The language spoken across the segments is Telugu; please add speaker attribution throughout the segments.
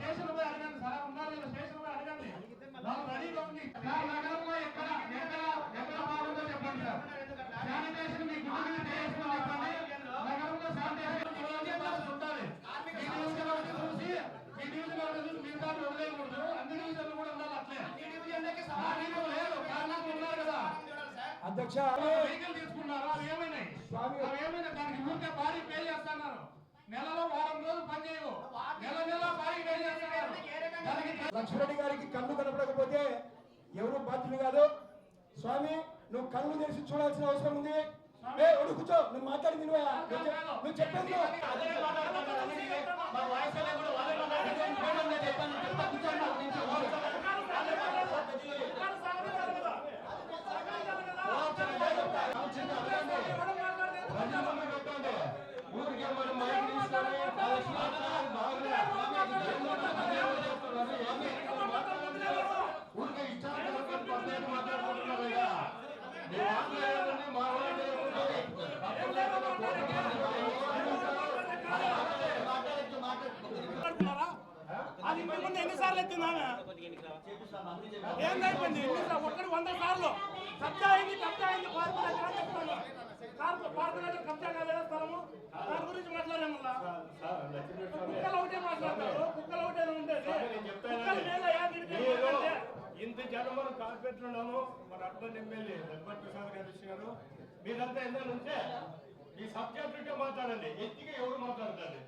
Speaker 1: స్టేషన్ పోయి అడగండి సార్ ఉన్నారు కదా స్టేషన్ పోయి అడగండి. వాళ్ళు రెడీగా ఉంది. సార్ నగరంలో ఎక్కడ ఎక్కడ ఎక్కడ బాగుందో చెప్పండి సార్. శానిటేషన్ మీ గుడి మీద చేసుకుని చెప్పండి. నగరంలో శానిటేషన్ ఉండాలి. ఈ డివిజన్ ఒకటి చూసి ఈ డివిజన్ ఒకటి చూసి మిగతా వదిలేయకూడదు. అన్ని డివిజన్లు కూడా ఉండాలి అట్లే. లేదు. కారణాలు ఉన్నారు కదా.
Speaker 2: అధ్యక్ష.
Speaker 1: వెహికల్ తీసుకున్నారు. అవి ఏమైనాయి? అవి ఏమైనా దానికి ఊరికే భారీ పే చేస్తున్నారు. నెలలో వారం రోజులు పని చేయవు. నెల నెల దానికి
Speaker 2: లక్ష్మణరెడ్డి గారికి కళ్ళు కనపడకపోతే ఎవరు బాధ్యులు కాదు. స్వామి నువ్వు కళ్ళు తెరిచి చూడాల్సిన అవసరం ఉంది. కూర్చో. నువ్వు మాట్లాడింది నువ్వు చెప్పేది నువ్వు.
Speaker 1: అదే మాట్లాడుతున్నారు. అందుకే మా వాయిస్ అనేది కూడా వాళ్ళే మాట్లాడుతున్నారు. మేడం నేను చెప్పాను, చెప్తా, కూర్చోండి నాకు తెలుసు. ఊరికే మరి మైక్ తీసుకొని కాలేజీ మాట్లాడాలి, బాగుంది. ఊరికే ఇచ్చారు పర్లేదు మాట్లాడుకుంటున్నారు ఇక. మీరు మాట్లాడాలని మా వాళ్ళు
Speaker 3: అది ఇంతకు ముందు ఎన్నిసార్లు ఎత్తింది ఆమె ఎన్నిసార్లు ఒక్కడి వంద సార్లు. కబ్జా అయింది కబ్జా అయింది. కార్పొరేటర్ అని చెప్తాను కార్పొ- కార్పొరేటర్ కబ్జా కాలేదా స్థలము? దాని గురించి కుక్కలు ఒకటే మాట్లాడతారు. కుక్కలు ఒకటే ఉండేది. కుక్కలు ఏంటంటే
Speaker 4: ఇంత జనం మనం కార్పొరేట్లు ఉన్నాము. మన అర్బన్ ఎమ్మెల్యే ధర్మన్ ప్రసాద్ గారు వచ్చినారు మీరంతా ఎందుకు ఉంటే ఈ సబ్జెక్ట్ మాట్లాడండి. ఎత్తిగా ఎవరు మాట్లాడతారు?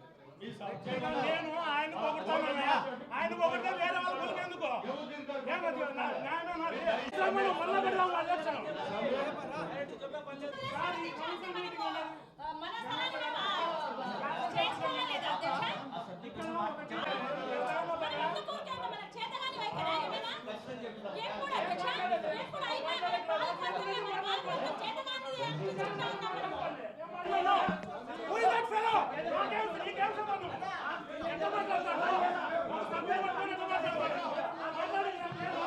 Speaker 3: నేను ఆయన పొగుడతానయ్యా ఆయన పొగిడితే వేరే వాళ్ళు గురించి ఎందుకు? మళ్ళా పెడదాం
Speaker 5: అధ్యక్ష ఎందుకు ఊరికే మన చేతగాని వైఖరా ఏమైనా? ఎప్పుడు అధ్యక్ష? ఎప్పుడు అయినా మన పాలకవర్గమే మన పాలకవర్గం చేతగానిది తీసుకుంటా ఉన్నాం మనం.
Speaker 3: Who is that fellow? నాకేం నీకేం సంబంధం? ఎంత మాట్లాడతాడు? ఒక సభ్యుడు పట్టుకొని ఎంత మాట్లాడతాడు? ఆ మాట్లాడేది నాకు లేదు.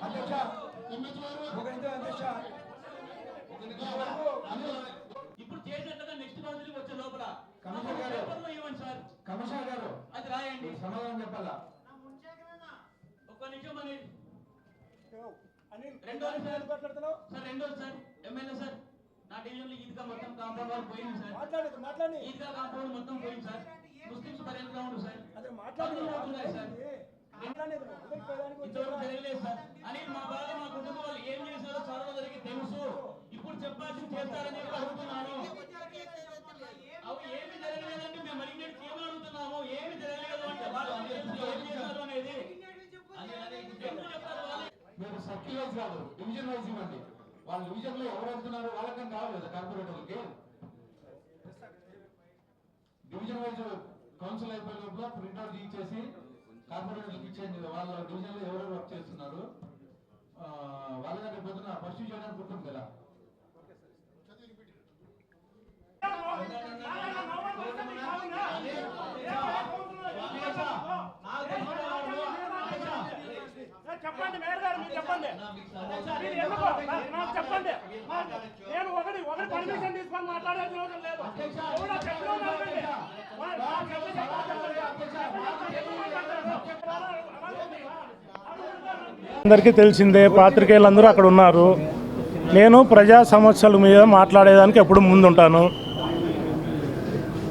Speaker 2: అధ్యక్ష ఒక నిమిషం అధ్యక్ష.
Speaker 6: ఇప్పుడు చేసినట్టుగా నెక్స్ట్ రోజులకి వచ్చే లోపల.
Speaker 2: కమిషనర్ గారు.
Speaker 6: అది రాయండి.
Speaker 2: సమాధానం చెప్పాలా?
Speaker 6: ఒక్క నిమిషం అని రెండోది సార్
Speaker 3: మాట్లాడుతున్నావు?
Speaker 6: సార్ రెండోది సార్. ఎమ్మెల్యే సార్ నా డివిజన్లో ఈద్గా మొత్తం కాంపౌండ్ వాళ్ళు పోయింది సార్.
Speaker 3: మాట్లాడదు మాట్లాడి.
Speaker 6: ఈద్గా కాంపౌండ్ మొత్తం పోయింది సార్. ముస్లిమ్స్ పర్యటన గ్రౌండ్ సార్.
Speaker 3: అదే
Speaker 6: సార్.
Speaker 3: మాట్లాడేది. వదిలిపోయేదానికి
Speaker 6: ఇంతవరకు? జరగలేదు సార్. అని మా బాధ మా కుటుంబం వాళ్ళు ఏం చేశారో సర్వదరికి తెలుసు. ఇప్పుడు చెప్పాల్సింది చేస్తారని అడుగుతున్నాను అవి ఏమి జరగలేదంటే మేము అడిగినట్టు ఏమని అడుగుతున్నాము ఏమి జరగలేదు అంటే వాళ్ళు తెలుసు ఏం చేశారు అనేది ఎందుకు చెప్తారు వాళ్ళే
Speaker 1: మీరు సర్కిల్ వైజ్ కాదు డివిజన్ వైజ్ ఇవ్వండి. వాళ్ళ డివిజన్లో ఎవరు వెళ్తున్నారు వాళ్ళకని కావాలి కదా కార్పొరేటర్లకి డివిజన్ వైజ్ కౌన్సిల్ అయిపోయే లోపల ప్రింట్అవుట్ ఇచ్చేసి కార్పొరేటర్లకు ఇచ్చేయండి. వాళ్ళ డివిజన్లో ఎవరెవరు వర్క్ చేస్తున్నారు? వాళ్ళ దగ్గర పొద్దున పర్సూ చేయడానికి ఉంటుంది కదా.
Speaker 3: చెప్పండి మేయర్ చెప్పండి. నాకు చెప్పండి. నేను ఒకటి ఒకటి పర్మిషన్ తీసుకొని మాట్లాడే అవసరం లేదు. ఎవడో అందరికీ తెలిసిందే పాత్రికేయులందరూ అక్కడ ఉన్నారు. నేను ప్రజా సమస్యల మీద మాట్లాడేదానికి ఎప్పుడు ముందుంటాను.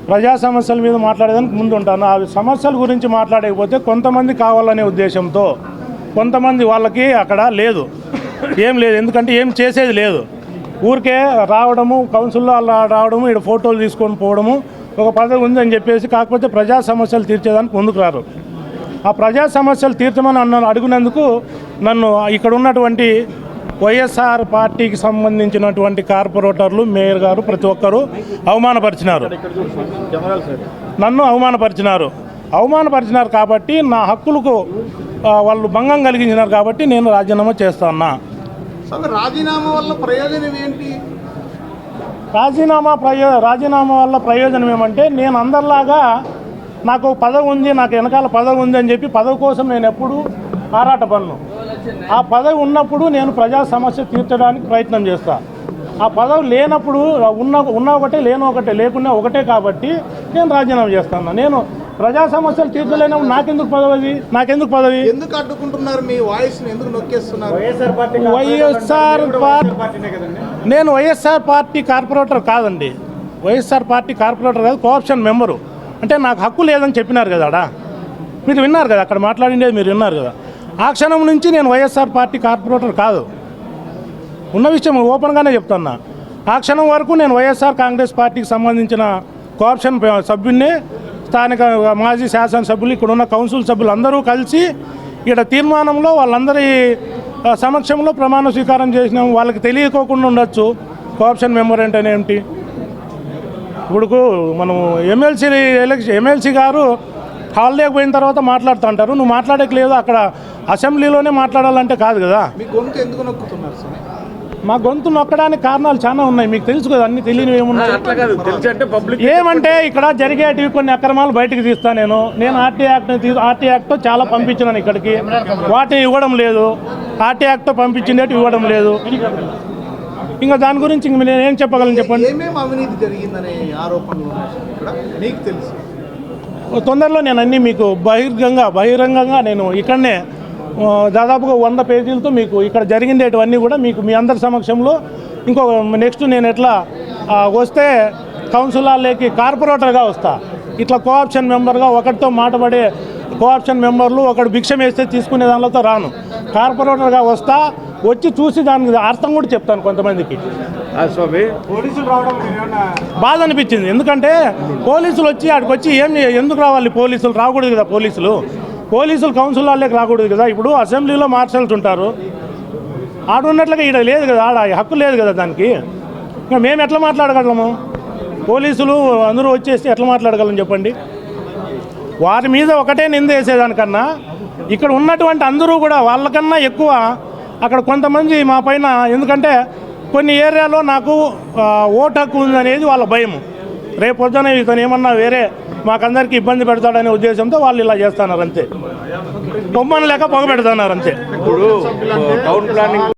Speaker 3: ప్రజా సమస్యల మీద మాట్లాడేదానికి ముందుంటాను. ఆ సమస్యల గురించి మాట్లాడకపోతే కొంతమంది కావాలనే ఉద్దేశంతో కొంతమంది వాళ్ళకి అక్కడ లేదు. ఏం లేదు ఎందుకంటే ఏం చేసేది లేదు. ఊరికే రావడము కౌన్సిల్లో అలా రావడము ఇక్కడ ఫోటోలు తీసుకొని పోవడము ఒక పదవి ఉందని చెప్పేసి కాకపోతే ప్రజా సమస్యలు తీర్చేదానికి ముందుకు రారు ఆ ప్రజా సమస్యలు తీర్చమని అన్న అడిగినందుకు నన్ను ఇక్కడ ఉన్నటువంటి వైఎస్ఆర్ పార్టీకి సంబంధించినటువంటి కార్పొరేటర్లు మేయర్ గారు ప్రతి ఒక్కరూ అవమానపరిచినారు. నన్ను అవమానపరిచినారు. అవమానపరిచినారు కాబట్టి నా హక్కులకు వాళ్ళు భంగం కలిగించినారు కాబట్టి నేను రాజీనామా చేస్తానా
Speaker 7: రాజీనామా వల్ల ప్రయోజనం ఏంటి?
Speaker 3: రాజీనామా ప్రయో రాజీనామా వల్ల ప్రయోజనం ఏమంటే నేను అందరిలాగా నాకు పదవి ఉంది నాకు వెనకాల పదవి ఉంది అని చెప్పి పదవి కోసం నేను ఎప్పుడు ఆరాట పన్ను ఆ పదవి ఉన్నప్పుడు నేను ప్రజా సమస్య తీర్చడానికి ప్రయత్నం చేస్తా. ఆ పదవి లేనప్పుడు ఉన్న ఉన్న ఒకటే లేని ఒకటే లేకున్నా ఒకటే కాబట్టి నేను రాజీనామా చేస్తాను నేను ప్రజా సమస్యలు తీర్చలేనప్పుడు నాకెందుకు పదవి? నాకెందుకు పదవి?
Speaker 7: ఎందుకు అడ్డుకుంటున్నారు మీ వాయిస్ ఎందుకు నొక్కేస్తున్నారు?
Speaker 3: వైఎస్ఆర్ పార్టీ నేను వైఎస్ఆర్ పార్టీ కార్పొరేటర్ కాదండి. వైఎస్ఆర్ పార్టీ కార్పొరేటర్ కాదు కోఆప్షన్ మెంబరు. అంటే నాకు హక్కు లేదని చెప్పినారు కదా మీరు విన్నారు కదా అక్కడ మాట్లాడిండేది మీరు విన్నారు కదా. ఆ క్షణం నుంచి నేను వైఎస్ఆర్ పార్టీ కార్పొరేటర్ కాదు. ఉన్న విషయం ఓపెన్గానే చెప్తున్నా. ఆ క్షణం వరకు నేను వైఎస్ఆర్ కాంగ్రెస్ పార్టీకి సంబంధించిన కోఆప్షన్ సభ్యున్నే స్థానిక మాజీ శాసనసభ్యులు ఇక్కడ ఉన్న కౌన్సిల్ సభ్యులు అందరూ కలిసి ఇక్కడ తీర్మానంలో వాళ్ళందరి సమక్షంలో ప్రమాణ స్వీకారం చేసినాం. వాళ్ళకి తెలియకోకుండా ఉండొచ్చు. కోఆప్షన్ మెంబర్ అంటే ఏమిటి ఇప్పుడు మనం ఎమ్మెల్సీ ఎలక్షన్ ఎమ్మెల్సీ గారు హాలిడేకి పోయిన తర్వాత మాట్లాడుతుంటారు. నువ్వు మాట్లాడేకి లేదు అక్కడ అసెంబ్లీలోనే మాట్లాడాలంటే కాదు కదా.
Speaker 7: మీ గొంతు
Speaker 3: నొక్కడానికి కారణాలు చాలా ఉన్నాయి. మీకు తెలుసు కదా అన్ని తెలియనివి ఏమున్నాయి?
Speaker 2: అట్లా కాదు. తెలిసి అంటే పబ్లిక్
Speaker 3: ఏమంటే ఇక్కడ జరిగేటివి కొన్ని అక్రమాలు బయటకు తీస్తా నేను. నేను ఆర్టీ యాక్ట్ ఆర్టీ యాక్ట్ చాలా పంపించినాను ఇక్కడికి. వాటిని ఇవ్వడం లేదు. ఆర్టీ యాక్ట్ పంపించిండేటి ఇవ్వడం లేదు. ఇంకా దాని గురించి ఇంక నేను ఏం చెప్పగలను చెప్పండి?
Speaker 7: ఏమేమి అవినీతి జరిగిందనే ఆరోపణలు ఉన్నాయి స్వామి ఇక్కడ? మీకు తెలుసు.
Speaker 3: తొందరలో నేను అన్నీ మీకు బహిర్గంగా బహిరంగంగా నేను ఇక్కడనే దాదాపుగా వంద పేజీలతో మీకు ఇక్కడ జరిగిండేటివన్నీ కూడా మీకు మీ అందరి సమక్షంలో ఇంకో నెక్స్ట్ నేను ఎట్లా వస్తే కౌన్సిలర్లోకి కార్పొరేటర్గా వస్తా. ఇట్లా కోఆప్షన్ మెంబర్గా ఒకటితో మాటపడే కోఆప్షన్ మెంబర్లు ఒకడు భిక్షం వేస్తే తీసుకునే దానిలో రాను. కార్పొరేటర్గా వస్తా వచ్చి చూసి దానికి అర్థం కూడా చెప్తాను కొంతమందికి.
Speaker 2: స్వామి.
Speaker 3: బాధ అనిపించింది. ఎందుకంటే పోలీసులు వచ్చి ఆడికి వచ్చి ఏం ఎందుకు రావాలి పోలీసులు? రాకూడదు కదా పోలీసులు. పోలీసులు కౌన్సిల్ వాళ్ళకి రాకూడదు కదా. ఇప్పుడు అసెంబ్లీలో మార్షల్స్ ఉంటారు ఆడ ఉన్నట్లుగా ఈడ లేదు కదా ఆడ హక్కు లేదు కదా దానికి. ఇంకా మేము ఎట్లా మాట్లాడగలము? పోలీసులు అందరూ వచ్చేసి ఎట్లా మాట్లాడగలం చెప్పండి? వారి మీద ఒకటే నింద వేసేదానికన్నా ఇక్కడ ఉన్నటువంటి అందరూ కూడా వాళ్ళకన్నా ఎక్కువ అక్కడ కొంతమంది మా పైన ఎందుకంటే కొన్ని ఏరియాలో నాకు ఓటు హక్కు ఉందనేది వాళ్ళ భయం రేపు పొద్దున ఇతను ఏమన్నా వేరే మాకందరికి ఇబ్బంది పెడతాడనే ఉద్దేశంతో వాళ్ళు ఇలా చేస్తున్నారు అంతే. బొమ్మను లేక పొగ పెడుతున్నారు అంతే.
Speaker 2: ఇప్పుడు టౌన్ ప్లానింగ్